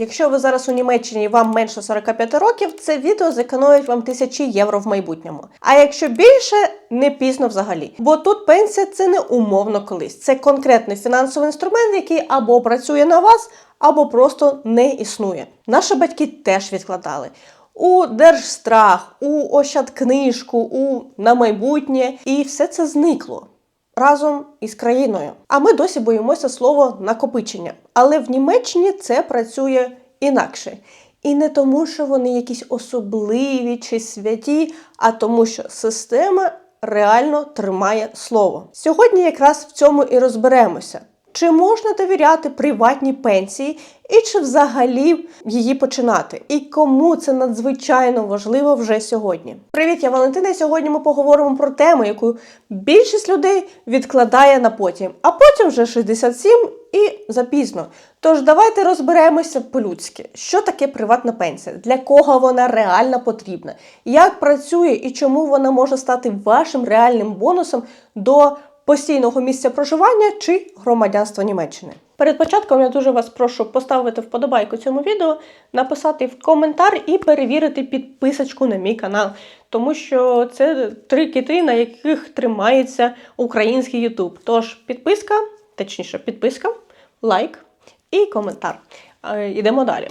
Якщо ви зараз у Німеччині вам менше 45 років, це відео зекономить вам тисячі євро в майбутньому. А якщо більше, не пізно взагалі. Бо тут пенсія це не умовно колись. Це конкретний фінансовий інструмент, який або працює на вас, або просто не існує. Наші батьки теж відкладали. У держстрах, у ощадкнижку, у на майбутнє, і все це зникло разом із країною. А ми досі боїмося слова накопичення. Але в Німеччині це працює інакше. І не тому, що вони якісь особливі чи святі, а тому, що система реально тримає слово. Сьогодні якраз в цьому і розберемося. Чи можна довіряти приватній пенсії, і чи взагалі її починати? І кому це надзвичайно важливо вже сьогодні? Привіт, я Валентина. Сьогодні ми поговоримо про тему, яку більшість людей відкладає на потім, а потім вже 67 і запізно. Тож давайте розберемося по-людськи, що таке приватна пенсія, для кого вона реально потрібна, як працює і чому вона може стати вашим реальним бонусом до постійного місця проживання чи громадянства Німеччини. Перед початком я дуже вас прошу поставити вподобайку цьому відео, написати в коментар і перевірити підписочку на мій канал, тому що це три кити, на яких тримається український YouTube. Тож підписка, точніше, підписка, лайк і коментар. Е, Йдемо далі.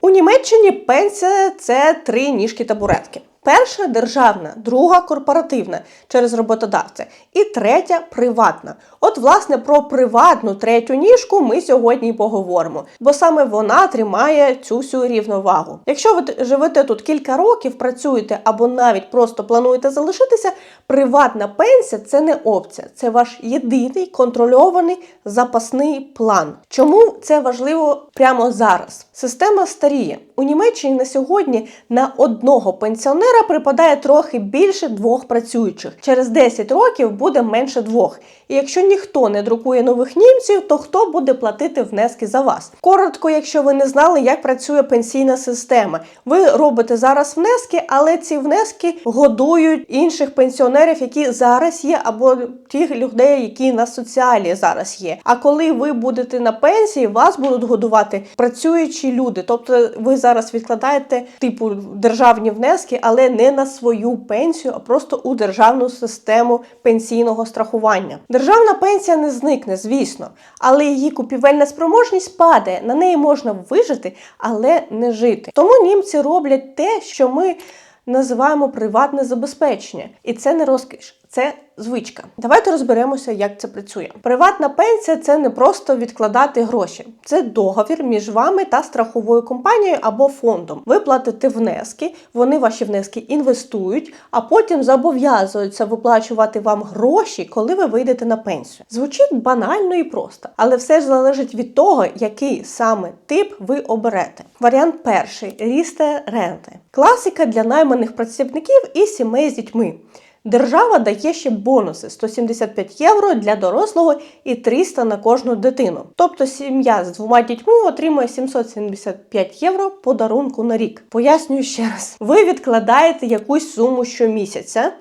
У Німеччині пенсія це три ніжки табуретки. Перша державна, друга корпоративна через роботодавця, і третя приватна. От, власне, про приватну третю ніжку ми сьогодні і поговоримо, бо саме вона тримає цю всю рівновагу. Якщо ви живете тут кілька років, працюєте або навіть просто плануєте залишитися, приватна пенсія це не опція, це ваш єдиний контрольований запасний план. Чому це важливо прямо зараз? Система старіє. У Німеччині на сьогодні на одного пенсіонера припадає трохи більше двох працюючих. Через 10 років буде менше двох. І якщо ніхто не друкує нових німців, то хто буде платити внески за вас? Коротко, якщо ви не знали, як працює пенсійна система, ви робите зараз внески, але ці внески годують інших пенсіонерів, які зараз є, або тих людей, які на соціалі зараз є. А коли ви будете на пенсії, вас будуть годувати працюючі люди. Тобто ви зараз відкладаєте типу державні внески, але не на свою пенсію, а просто у державну систему пенсійного страхування. Державна пенсія не зникне, звісно, але її купівельна спроможність падає. На неї можна вижити, але не жити. Тому німці роблять те, що ми називаємо приватне забезпечення, і це не розкіш. Це звичка. Давайте розберемося, як це працює. Приватна пенсія це не просто відкладати гроші, це договір між вами та страховою компанією або фондом. Ви платите внески, вони ваші внески інвестують, а потім зобов'язуються виплачувати вам гроші, коли ви вийдете на пенсію. Звучить банально і просто, але все ж залежить від того, який саме тип ви оберете. Варіант перший рісте ренти. Класика для найманих працівників і сімей з дітьми. Держава дає ще бонуси 175 євро для дорослого і 300 на кожну дитину. Тобто сім'я з двома дітьми отримує 775 євро подарунку на рік. Пояснюю ще раз: ви відкладаєте якусь суму щомісяця.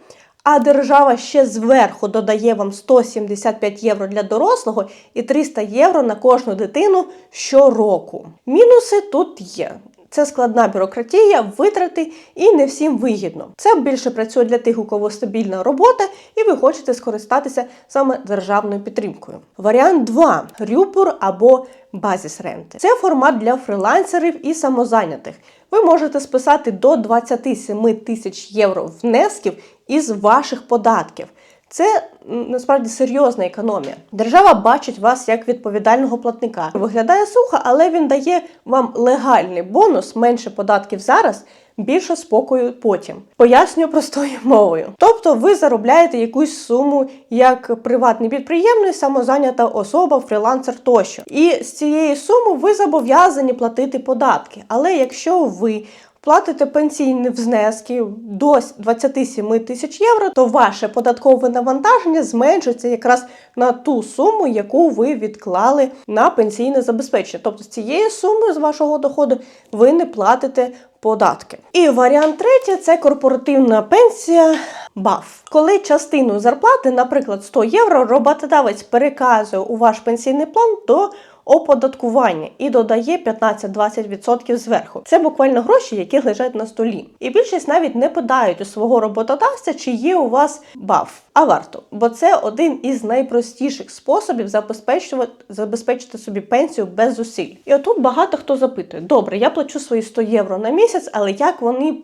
А держава ще зверху додає вам 175 євро для дорослого і 300 євро на кожну дитину щороку. Мінуси тут є. Це складна бюрократія, витрати і не всім вигідно. Це більше працює для тих, у кого стабільна робота, і ви хочете скористатися саме державною підтримкою. Варіант 2: рюпур або базіс ренти. Це формат для фрилансерів і самозайнятих. Ви можете списати до 27 тисяч євро внесків із ваших податків. Це насправді серйозна економія. Держава бачить вас як відповідального платника. Виглядає сухо, але він дає вам легальний бонус, менше податків зараз, більше спокою потім. Пояснюю простою мовою. Тобто ви заробляєте якусь суму як приватний підприємець, самозайнята особа, фрілансер тощо. І з цієї суми ви зобов'язані платити податки. Але якщо ви платите пенсійні внески до 27 тисяч євро, то ваше податкове навантаження зменшується якраз на ту суму, яку ви відклали на пенсійне забезпечення. Тобто з цієї суми з вашого доходу ви не платите податки. І варіант третій це корпоративна пенсія. БАФ. Коли частину зарплати, наприклад, 100 євро, роботодавець переказує у ваш пенсійний план, то оподаткування і додає 15-20% зверху. Це буквально гроші, які лежать на столі. І більшість навіть не питають у свого роботодавця, чи є у вас баф. А варто, бо це один із найпростіших способів забезпечувати забезпечити собі пенсію без зусиль. І отут багато хто запитує: добре, я плачу свої 100 євро на місяць, але як вони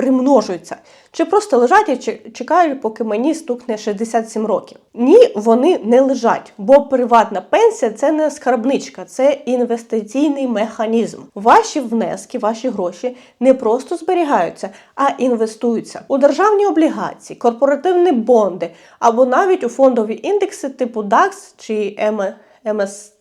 примножуються? Чи просто лежать і чекають, поки мені стукне 67 років? Ні, вони не лежать, бо приватна пенсія це не скарбничка, це інвестиційний механізм. Ваші внески, ваші гроші не просто зберігаються, а інвестуються у державні облігації, корпоративні бонди або навіть у фондові індекси типу DAX чи M.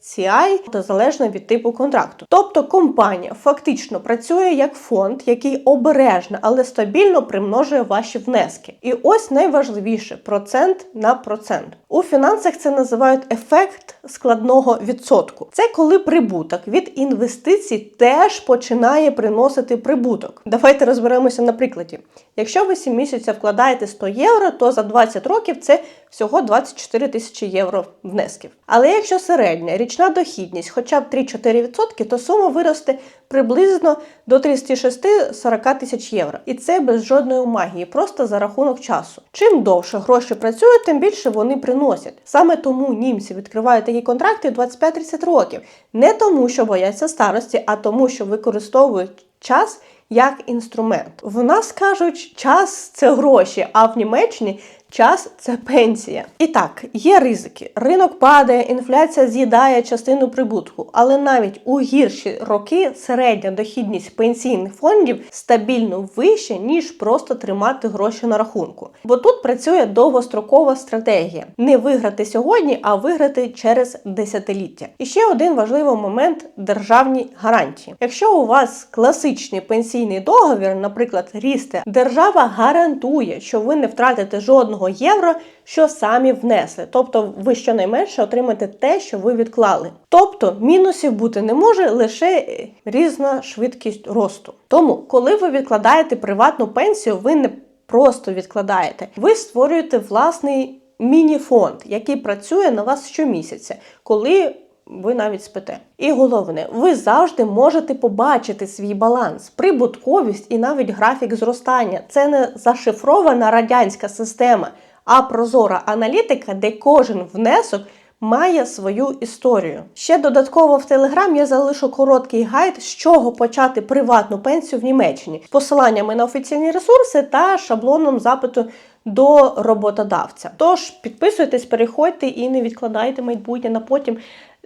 MSCI, та залежно від типу контракту. Тобто компанія фактично працює як фонд, який обережно, але стабільно примножує ваші внески. І ось найважливіше процент на процент. У фінансах це називають ефект складного відсотку. Це коли прибуток від інвестицій теж починає приносити прибуток. Давайте розберемося на прикладі. Якщо ви 7 місяців вкладаєте 100 євро, то за 20 років це всього 24 тисячі євро внесків. Але якщо середня річна дохідність хоча б 3-4%, то сума виросте приблизно до 36-40 тисяч євро. І це без жодної магії, просто за рахунок часу. Чим довше гроші працюють, тим більше вони приносять. Саме тому німці відкривають такі контракти в 25-30 років. Не тому, що бояться старості, а тому, що використовують час як інструмент. В нас кажуть, час це гроші, а в Німеччині час це пенсія. І так, є ризики. Ринок падає, інфляція з'їдає частину прибутку, але навіть у гірші роки середня дохідність пенсійних фондів стабільно вища, ніж просто тримати гроші на рахунку. Бо тут працює довгострокова стратегія: не виграти сьогодні, а виграти через десятиліття. І ще один важливий момент державні гарантії. Якщо у вас класичний пенсійний договір, наприклад, рісте, держава гарантує, що ви не втратите жодного євро, що самі внесли. Тобто ви щонайменше отримаєте те, що ви відклали. Тобто мінусів бути не може лише різна швидкість росту. Тому, коли ви відкладаєте приватну пенсію, ви не просто відкладаєте, ви створюєте власний міні-фонд, який працює на вас щомісяця, коли ви навіть спите. І головне, ви завжди можете побачити свій баланс, прибутковість і навіть графік зростання. Це не зашифрована радянська система, а прозора аналітика, де кожен внесок. Має свою історію. Ще додатково в Телеграм я залишу короткий гайд, з чого почати приватну пенсію в Німеччині, з посиланнями на офіційні ресурси та шаблоном запиту до роботодавця. Тож підписуйтесь, переходьте і не відкладайте майбутнє на потім.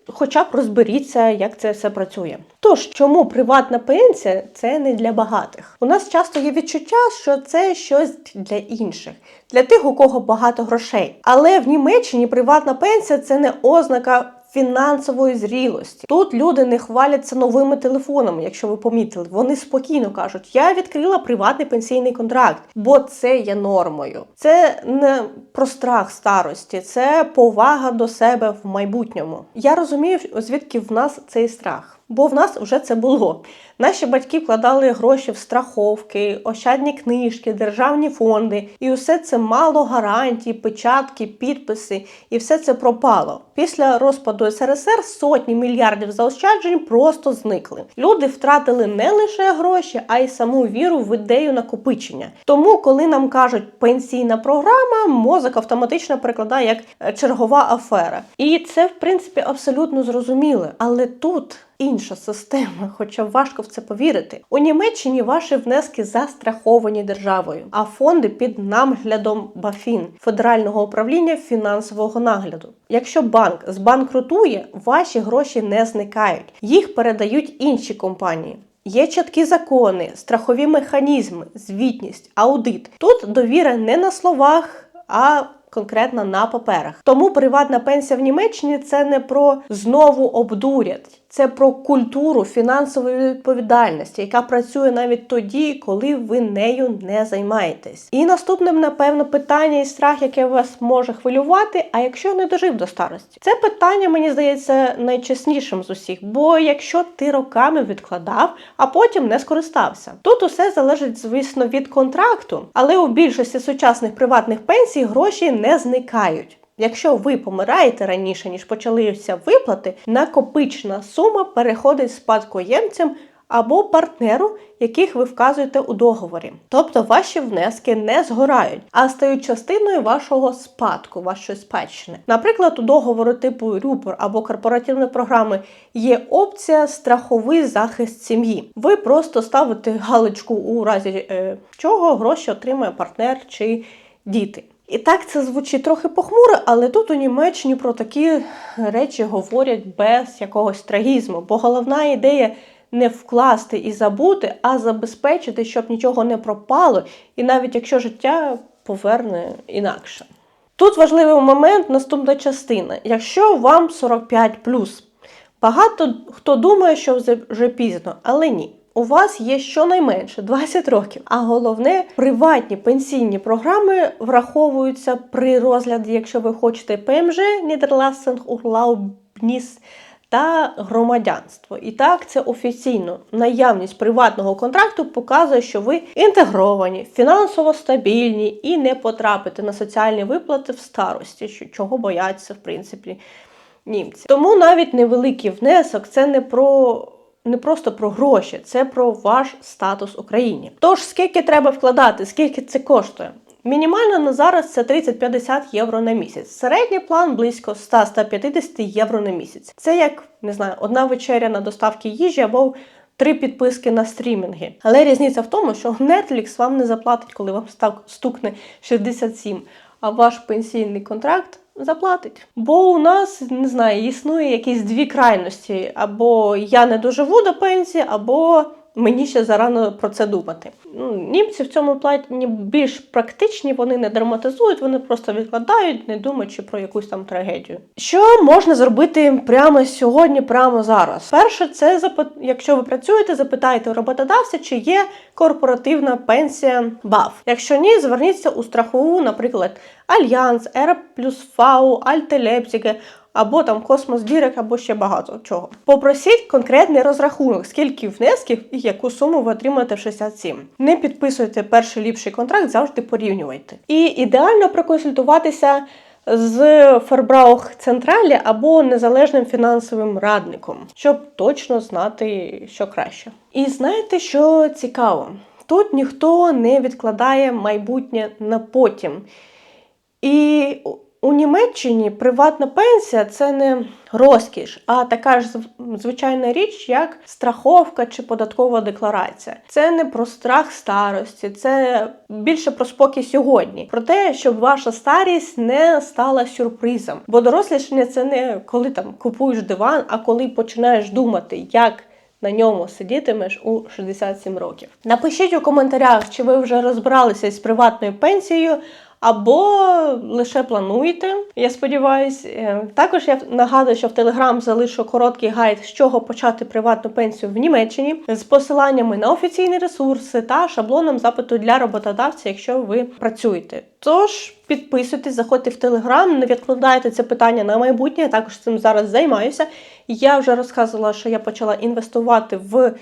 Хоча б розберіться, як це все працює. Тож, чому приватна пенсія це не для багатих? У нас часто є відчуття, що це щось для інших, для тих, у кого багато грошей. Але в Німеччині приватна пенсія це не ознака. Фінансової зрілості тут люди не хваляться новими телефонами, якщо ви помітили. Вони спокійно кажуть: я відкрила приватний пенсійний контракт, бо це є нормою. Це не про страх старості, це повага до себе в майбутньому. Я розумію, звідки в нас цей страх. Бо в нас вже це було. Наші батьки вкладали гроші в страховки, ощадні книжки, державні фонди, і усе це мало гарантій, печатки, підписи, і все це пропало. Після розпаду СРСР сотні мільярдів заощаджень просто зникли. Люди втратили не лише гроші, а й саму віру в ідею накопичення. Тому, коли нам кажуть пенсійна програма, мозок автоматично перекладає як чергова афера. І це, в принципі, абсолютно зрозуміло. Але тут інша система, хоча важко в це повірити. У Німеччині ваші внески застраховані державою, а фонди під наглядом БаФін Федерального управління фінансового нагляду. Якщо банк збанкрутує, ваші гроші не зникають, їх передають інші компанії. Є чіткі закони, страхові механізми, звітність, аудит. Тут довіра не на словах, а конкретно на паперах. Тому приватна пенсія в Німеччині це не про знову обдурять. Це про культуру фінансової відповідальності, яка працює навіть тоді, коли ви нею не займаєтесь. І наступним, напевно, питання і страх, яке вас може хвилювати, а якщо не дожив до старості, це питання мені здається найчеснішим з усіх. Бо якщо ти роками відкладав, а потім не скористався, тут усе залежить, звісно, від контракту, але у більшості сучасних приватних пенсій гроші не зникають. Якщо ви помираєте раніше, ніж почалися виплати, накопичена сума переходить спадкоємцям або партнеру, яких ви вказуєте у договорі. Тобто ваші внески не згорають, а стають частиною вашого спадку, вашої спадщини. Наприклад, у договору типу рюпор або корпоративної програми є опція страховий захист сім'ї. Ви просто ставите галочку у разі е, чого гроші отримає партнер чи діти. І так це звучить трохи похмуро, але тут у Німеччині про такі речі говорять без якогось трагізму, бо головна ідея не вкласти і забути, а забезпечити, щоб нічого не пропало, і навіть якщо життя поверне інакше. Тут важливий момент, наступна частина. Якщо вам 45 багато хто думає, що вже пізно, але ні. У вас є щонайменше 20 років. А головне, приватні пенсійні програми враховуються при розгляді, якщо ви хочете ПМЖ, Нідерласинг, Урлаубніс та громадянство. І так, це офіційно. Наявність приватного контракту показує, що ви інтегровані, фінансово стабільні і не потрапите на соціальні виплати в старості, чого бояться, в принципі, німці. Тому навіть невеликий внесок це не про. Не просто про гроші, це про ваш статус в Україні. Тож скільки треба вкладати, скільки це коштує? Мінімально на зараз це 30-50 євро на місяць. Середній план близько 100-150 євро на місяць. Це як не знаю, одна вечеря на доставки їжі або три підписки на стрімінги. Але різниця в тому, що Netflix вам не заплатить, коли вам стукне 67, а ваш пенсійний контракт. Заплатить. Бо у нас не знаю, існує якісь дві крайності: або я не доживу до пенсії, або мені ще зарано про це думати. Ну, Німці в цьому плані більш практичні, вони не драматизують, вони просто відкладають, не думаючи про якусь там трагедію. Що можна зробити прямо сьогодні, прямо зараз? Перше, це якщо ви працюєте, запитайте роботодавця, чи є корпоративна пенсія БАФ. Якщо ні, зверніться у страхову, наприклад, Альянс, Ера плюс ФАУ, або там Космос Дірек, або ще багато чого. Попросіть конкретний розрахунок, скільки внесків і яку суму ви отримаєте в 67. Не підписуйте перший ліпший контракт, завжди порівнювайте. І ідеально проконсультуватися з Фербраух Централі або незалежним фінансовим радником, щоб точно знати, що краще. І знаєте, що цікаво? Тут ніхто не відкладає майбутнє на потім. І у Німеччині приватна пенсія це не розкіш, а така ж звичайна річ, як страховка чи податкова декларація. Це не про страх старості, це більше про спокій сьогодні, про те, щоб ваша старість не стала сюрпризом. Бо дорослішання це не коли там купуєш диван, а коли починаєш думати, як. На ньому сидітимеш у 67 років. Напишіть у коментарях, чи ви вже розбиралися з приватною пенсією, або лише плануєте. Я сподіваюся. Е, також я нагадую, що в Телеграм залишу короткий гайд, з чого почати приватну пенсію в Німеччині з посиланнями на офіційні ресурси та шаблоном запиту для роботодавця, якщо ви працюєте. Тож підписуйтесь, заходьте в Телеграм, не відкладайте це питання на майбутнє. Я також цим зараз займаюся. Я вже розказувала, що я почала інвестувати в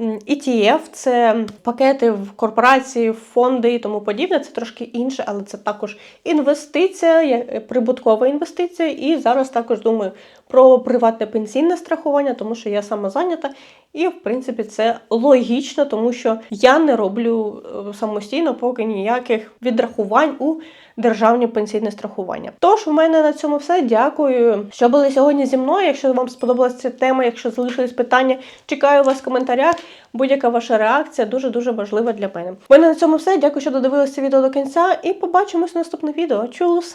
ETF – це пакети в корпорації, фонди і тому подібне. Це трошки інше, але це також інвестиція, прибуткова інвестиція. І зараз також думаю про приватне пенсійне страхування, тому що я самозайнята. І, в принципі, це логічно, тому що я не роблю е, самостійно поки ніяких відрахувань у державні пенсійне страхування. Тож у мене на цьому все. Дякую, що були сьогодні зі мною. Якщо вам сподобалася ця тема, якщо залишились питання, чекаю вас в коментарях. Будь-яка ваша реакція дуже дуже важлива для мене. У мене на цьому все. Дякую, що додивилися відео до кінця, і побачимось в наступних відео. Чус!